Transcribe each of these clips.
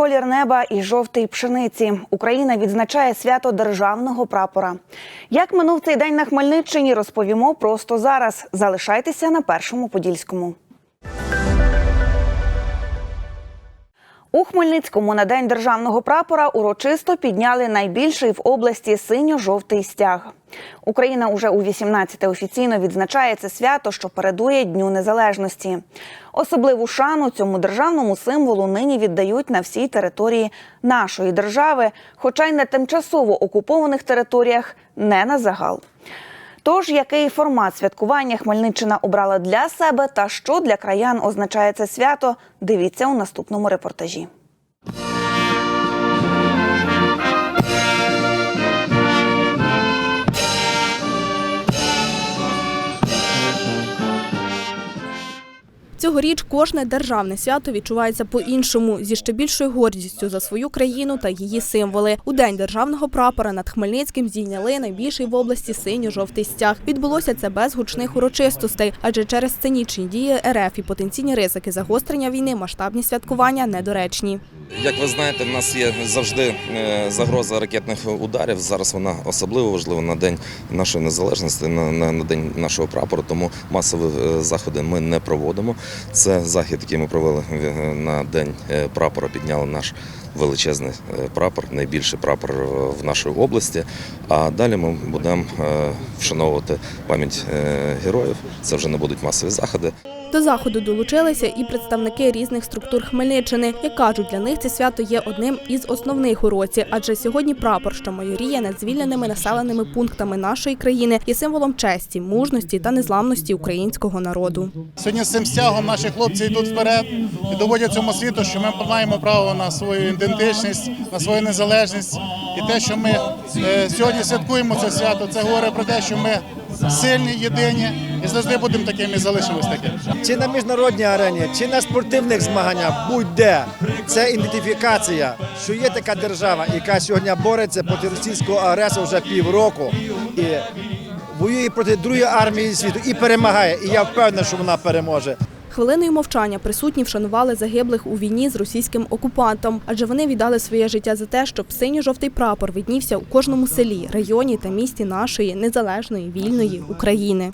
колір неба і жовтий пшениці. Україна відзначає свято державного прапора. Як минув цей день на Хмельниччині, розповімо просто зараз. Залишайтеся на першому подільському. У Хмельницькому на день державного прапора урочисто підняли найбільший в області синьо-жовтий стяг. Україна уже у 18-те офіційно відзначає це свято, що передує Дню Незалежності. Особливу шану цьому державному символу нині віддають на всій території нашої держави, хоча й на тимчасово окупованих територіях не на загал. Тож, який формат святкування Хмельниччина обрала для себе та що для краян означає це свято, дивіться у наступному репортажі. Цьогоріч кожне державне свято відчувається по-іншому, зі ще більшою гордістю за свою країну та її символи. У день державного прапора над Хмельницьким здійняли найбільший в області синьо-жовтий стяг. Відбулося це без гучних урочистостей, адже через сценічні дії РФ і потенційні ризики загострення війни масштабні святкування недоречні. Як ви знаєте, в нас є завжди е, загроза ракетних ударів. Зараз вона особливо важлива на день нашої незалежності, на, на, на день нашого прапору. Тому масові е, заходи ми не проводимо. Це захід, який ми провели е, на день е, прапора. Підняли наш величезний е, прапор, найбільший прапор в нашій області. А далі ми будемо вшановувати пам'ять героїв. Це вже не будуть масові заходи. До заходу долучилися і представники різних структур Хмельниччини. Як кажуть, для них це свято є одним із основних у році, адже сьогодні прапор, що майоріє над звільненими населеними пунктами нашої країни, є символом честі, мужності та незламності українського народу. Сьогодні з цим стягом наші хлопці йдуть вперед і доводять цьому світу, що ми маємо право на свою ідентичність, на свою незалежність. І те, що ми е, сьогодні святкуємо це свято, це говорить про те, що ми сильні, єдині і завжди будемо такими і залишимось такими. чи на міжнародній арені, чи на спортивних змаганнях, будь-де це ідентифікація, що є така держава, яка сьогодні бореться проти російського агресора вже півроку і воює проти другої армії світу і перемагає. І я впевнений, що вона переможе. Хвилиною мовчання присутні вшанували загиблих у війні з російським окупантом, адже вони віддали своє життя за те, щоб синьо-жовтий прапор віднівся у кожному селі, районі та місті нашої незалежної вільної України.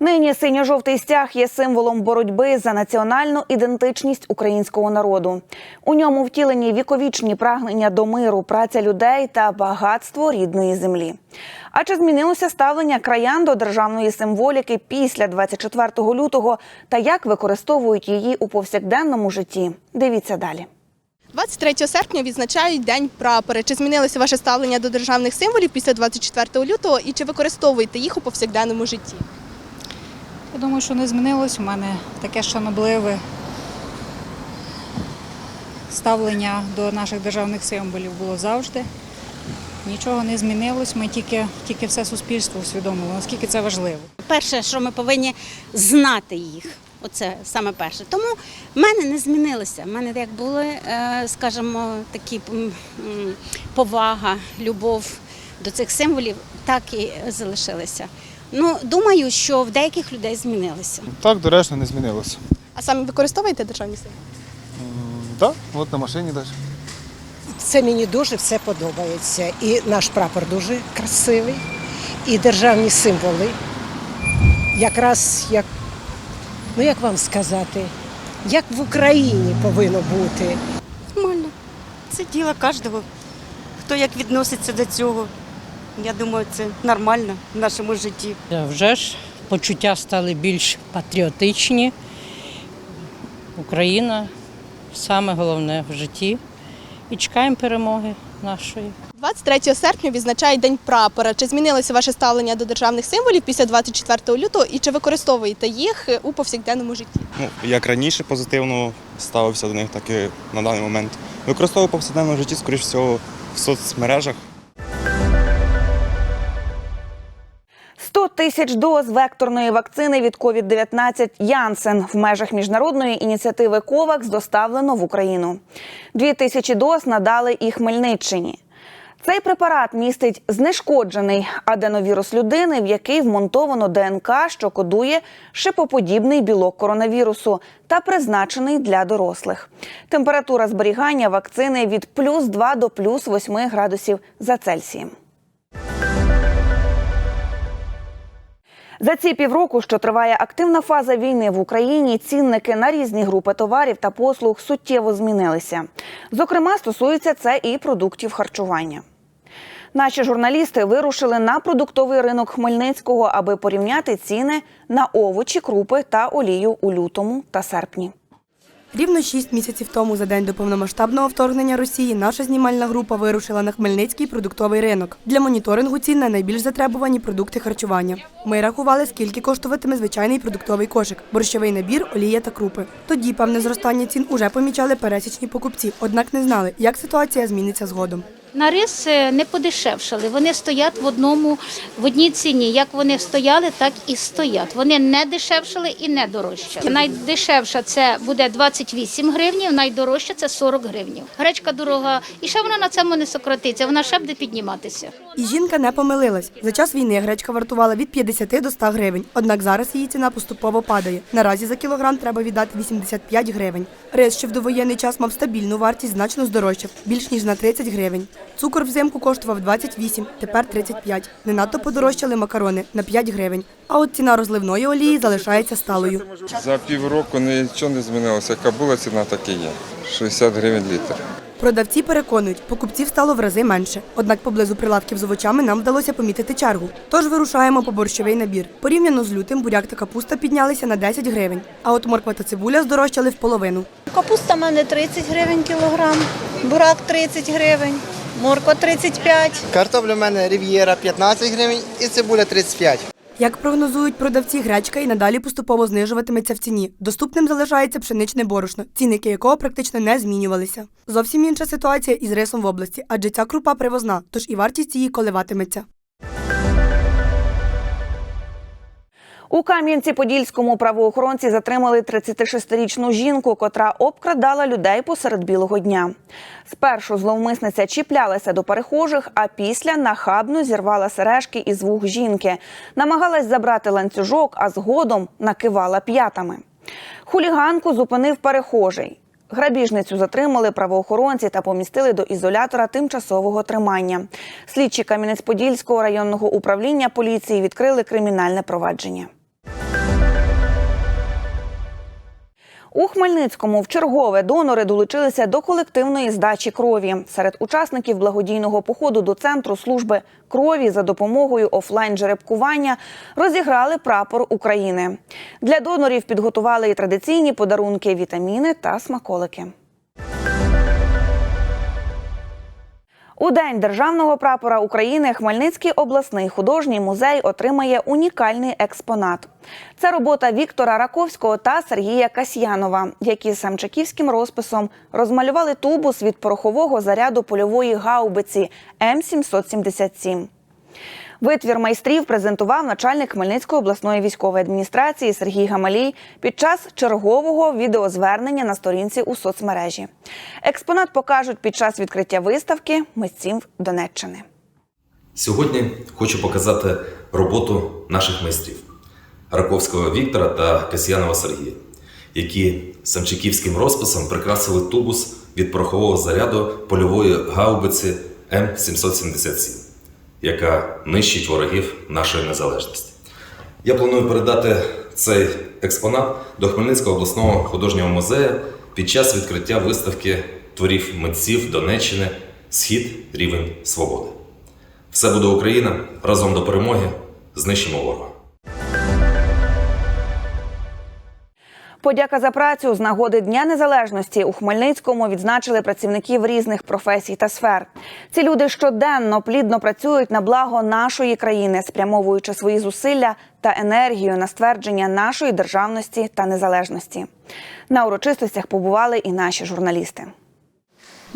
Нині синьо-жовтий стяг є символом боротьби за національну ідентичність українського народу. У ньому втілені віковічні прагнення до миру, праця людей та багатство рідної землі. А чи змінилося ставлення краян до державної символіки після 24 лютого та як використовують її у повсякденному житті? Дивіться далі. 23 серпня відзначають День прапора. Чи змінилося ваше ставлення до державних символів після 24 лютого і чи використовуєте їх у повсякденному житті? Думаю, що не змінилось. У мене таке шанобливе ставлення до наших державних символів було завжди. Нічого не змінилось, ми тільки, тільки все суспільство усвідомило, наскільки це важливо. Перше, що ми повинні знати їх. Оце саме перше. Тому в мене не змінилося. В мене як були, е, скажімо, такі повага, любов до цих символів, так і залишилися. Ну, думаю, що в деяких людей змінилися. Так, доречно не змінилося. А самі використовуєте державні символи? Так, от на машині навіть. Це мені дуже все подобається. І наш прапор дуже красивий, і державні символи. Якраз як, ну як вам сказати, як в Україні повинно бути. Нормально. Це діло кожного. Хто як відноситься до цього. Я думаю, це нормально в нашому житті. Вже ж почуття стали більш патріотичні. Україна саме головне в житті. І чекаємо перемоги нашої. 23 серпня відзначають День прапора. Чи змінилося ваше ставлення до державних символів після 24 лютого і чи використовуєте їх у повсякденному житті? Ну, як раніше позитивно ставився до них, так і на даний момент. Використовую повсякденному житті, скоріш всього, в соцмережах. Тисяч доз векторної вакцини від COVID-19 Янсен в межах міжнародної ініціативи COVAX доставлено в Україну. Дві тисячі доз надали і Хмельниччині. Цей препарат містить знешкоджений аденовірус людини, в який вмонтовано ДНК, що кодує шипоподібний білок коронавірусу та призначений для дорослих. Температура зберігання вакцини від плюс 2 до плюс 8 градусів за Цельсієм. За ці півроку, що триває активна фаза війни в Україні, цінники на різні групи товарів та послуг суттєво змінилися. Зокрема, стосується це і продуктів харчування. Наші журналісти вирушили на продуктовий ринок Хмельницького, аби порівняти ціни на овочі, крупи та олію у лютому та серпні. Рівно шість місяців тому, за день до повномасштабного вторгнення Росії, наша знімальна група вирушила на Хмельницький продуктовий ринок для моніторингу цін на найбільш затребувані продукти харчування. Ми рахували, скільки коштуватиме звичайний продуктовий кошик, борщовий набір, олія та крупи. Тоді певне зростання цін уже помічали пересічні покупці, однак не знали, як ситуація зміниться згодом. На рис е, не подешевшали. Вони стоять в одному в одній ціні. Як вони стояли, так і стоять. Вони не дешевшали і не дорожчали. Найдешевша це буде 28 гривнів, найдорожча це 40 гривнів. Гречка дорога, і ще вона на цьому не сократиться. Вона ще буде підніматися. І жінка не помилилась. За час війни гречка вартувала від 50 до 100 гривень. Однак зараз її ціна поступово падає. Наразі за кілограм треба віддати 85 гривень. Рис, що в довоєнний час мав стабільну вартість, значно здорожчав, більш ніж на 30 гривень. Цукор взимку коштував 28, тепер 35. Не надто подорожчали макарони на 5 гривень. А от ціна розливної олії залишається сталою. За півроку нічого не змінилося. Яка була ціна, так і є. 60 гривень літр. Продавці переконують, покупців стало в рази менше. Однак поблизу прилавків з овочами нам вдалося помітити чергу. Тож вирушаємо по борщовий набір. Порівняно з лютим буряк та капуста піднялися на 10 гривень. А от морква та цибуля здорожчали в половину. Капуста в мене 30 гривень кілограм, бурак 30 гривень, морква 35. Картопля в мене рів'єра 15 гривень і цибуля 35. Як прогнозують продавці, гречка і надалі поступово знижуватиметься в ціні. Доступним залишається пшеничне борошно, цінники якого практично не змінювалися. Зовсім інша ситуація із рисом в області, адже ця крупа привозна, тож і вартість її коливатиметься. У Кам'янці-Подільському правоохоронці затримали 36-річну жінку, котра обкрадала людей посеред білого дня. Спершу зловмисниця чіплялася до перехожих, а після нахабно зірвала сережки із вух жінки, намагалась забрати ланцюжок, а згодом накивала п'ятами. Хуліганку зупинив перехожий. Грабіжницю затримали правоохоронці та помістили до ізолятора тимчасового тримання. Слідчі Кам'янець-Подільського районного управління поліції відкрили кримінальне провадження. У Хмельницькому в чергове донори долучилися до колективної здачі крові. Серед учасників благодійного походу до центру служби крові за допомогою офлайн жеребкування розіграли прапор України. Для донорів підготували і традиційні подарунки, вітаміни та смаколики. У день державного прапора України Хмельницький обласний художній музей отримає унікальний експонат. Це робота Віктора Раковського та Сергія Касьянова, які самчаківським розписом розмалювали тубус від порохового заряду польової гаубиці М777. Витвір майстрів презентував начальник Хмельницької обласної військової адміністрації Сергій Гамалій під час чергового відеозвернення на сторінці у соцмережі. Експонат покажуть під час відкриття виставки митців Донеччини. Сьогодні хочу показати роботу наших майстрів Раковського Віктора та Касьянова Сергія, які самчиківським розписом прикрасили тубус від порохового заряду польової гаубиці М777, яка нищить ворогів нашої незалежності. Я планую передати цей експонат до Хмельницького обласного художнього музею під час відкриття виставки творів митців Донеччини Схід рівень свободи. Все буде Україна разом до перемоги. Знищимо ворога. Подяка за працю з нагоди Дня Незалежності у Хмельницькому відзначили працівників різних професій та сфер. Ці люди щоденно плідно працюють на благо нашої країни, спрямовуючи свої зусилля та енергію на ствердження нашої державності та незалежності. На урочистостях побували і наші журналісти.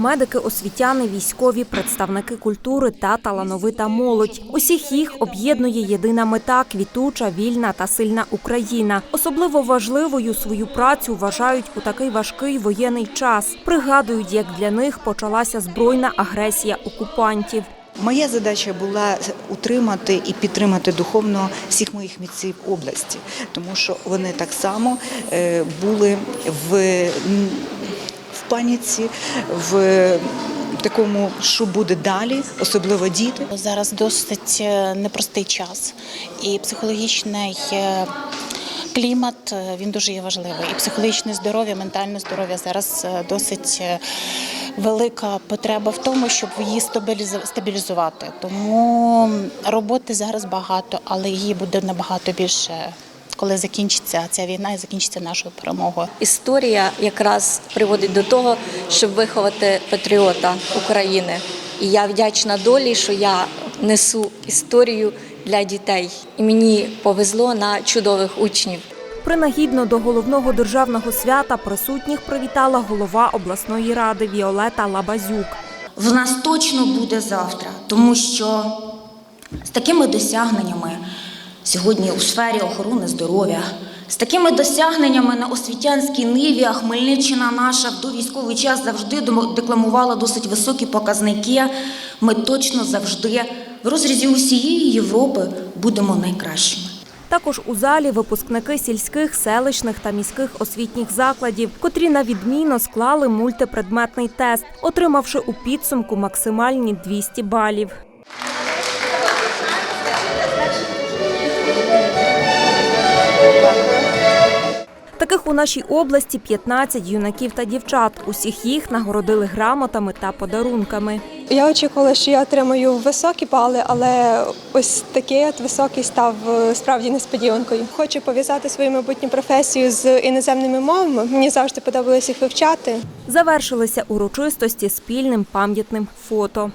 Медики, освітяни, військові, представники культури та талановита молодь. Усіх їх об'єднує єдина мета квітуча, вільна та сильна Україна. Особливо важливою свою працю вважають у такий важкий воєнний час. Пригадують, як для них почалася збройна агресія окупантів. Моя задача була утримати і підтримати духовно всіх моїх митців області, тому що вони так само е, були в паніці, в такому, що буде далі, особливо діти. Зараз досить е, непростий час, і психологічний е, клімат е, він дуже є важливий. І психологічне здоров'я, ментальне здоров'я зараз е, досить е, велика потреба в тому, щоб її стабілізу- стабілізувати. Тому роботи зараз багато, але її буде набагато більше. Коли закінчиться ця війна і закінчиться нашою перемогою. Історія якраз приводить до того, щоб виховати патріота України. І я вдячна долі, що я несу історію для дітей. І мені повезло на чудових учнів. Принагідно до головного державного свята присутніх привітала голова обласної ради Віолета Лабазюк. в нас точно буде завтра, тому що з такими досягненнями сьогодні у сфері охорони здоров'я, з такими досягненнями на освітянській ниві, а Хмельниччина наша в довійськовий час завжди декламувала досить високі показники. Ми точно завжди в розрізі усієї Європи будемо найкращими. Також у залі випускники сільських, селищних та міських освітніх закладів, котрі на відмінно склали мультипредметний тест, отримавши у підсумку максимальні 200 балів. Таких у нашій області 15 юнаків та дівчат. Усіх їх нагородили грамотами та подарунками. Я очікувала, що я отримаю високі бали, але ось такий от високий став е, справді несподіванкою. Хочу пов'язати свою майбутню професію з іноземними мовами. Мені завжди подобалось їх вивчати. Завершилися урочистості спільним пам'ятним фото.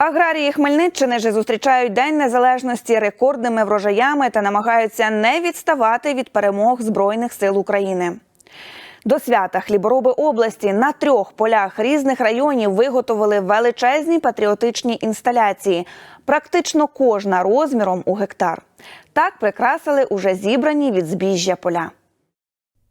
Аграрії Хмельниччини ж зустрічають День Незалежності рекордними врожаями та намагаються не відставати від перемог Збройних сил України. До свята хлібороби області на трьох полях різних районів виготовили величезні патріотичні інсталяції, практично кожна розміром у гектар. Так прикрасили уже зібрані від збіжжя поля.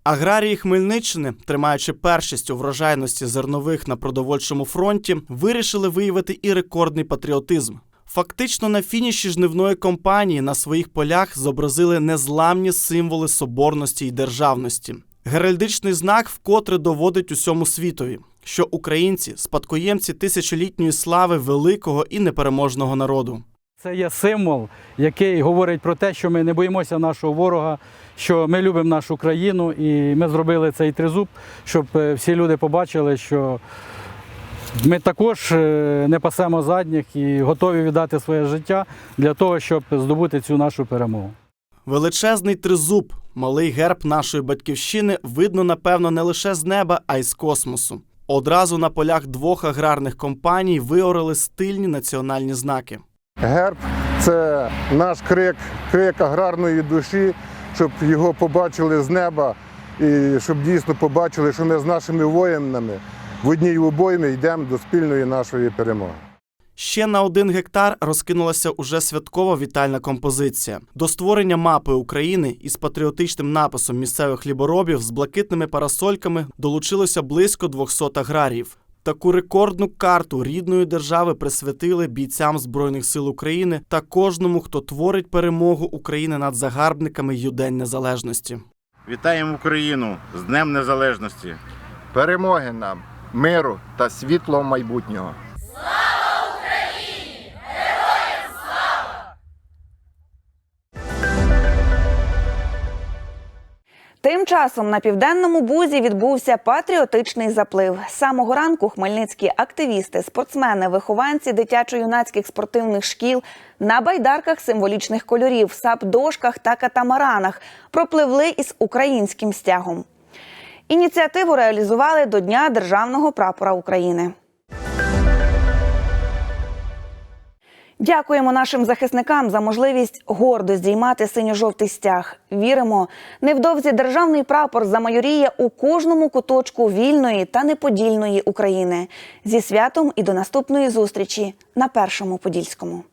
Аграрії Хмельниччини, тримаючи першість у врожайності зернових на продовольчому фронті, вирішили виявити і рекордний патріотизм. Фактично на фініші жнивної кампанії на своїх полях зобразили незламні символи соборності й державності. Геральдичний знак вкотре доводить усьому світові, що українці спадкоємці тисячолітньої слави великого і непереможного народу. Це є символ, який говорить про те, що ми не боїмося нашого ворога, що ми любимо нашу країну, і ми зробили цей тризуб, щоб е, всі люди побачили, що ми також е, не пасемо задніх і готові віддати своє життя для того, щоб здобути цю нашу перемогу. Величезний тризуб, малий герб нашої батьківщини, видно, напевно, не лише з неба, а й з космосу. Одразу на полях двох аграрних компаній виорили стильні національні знаки. Герб це наш крик, крик аграрної душі, щоб його побачили з неба і щоб дійсно побачили, що ми з нашими воїнами в одній обоймі йдемо до спільної нашої перемоги. Ще на один гектар розкинулася уже святкова вітальна композиція. До створення мапи України із патріотичним написом місцевих хліборобів з блакитними парасольками долучилося близько 200 аграріїв. Таку рекордну карту рідної держави присвятили бійцям Збройних сил України та кожному, хто творить перемогу України над загарбниками й День Незалежності. Вітаємо Україну з Днем Незалежності. Перемоги нам, миру та світлого майбутнього. Тим часом на південному бузі відбувся патріотичний заплив. З самого ранку хмельницькі активісти, спортсмени, вихованці дитячо-юнацьких спортивних шкіл на байдарках символічних кольорів, сап-дошках та катамаранах пропливли із українським стягом. Ініціативу реалізували до Дня державного прапора України. Дякуємо нашим захисникам за можливість гордо здіймати синьо-жовтий стяг. Віримо, невдовзі державний прапор замайоріє у кожному куточку вільної та неподільної України. Зі святом і до наступної зустрічі на першому подільському.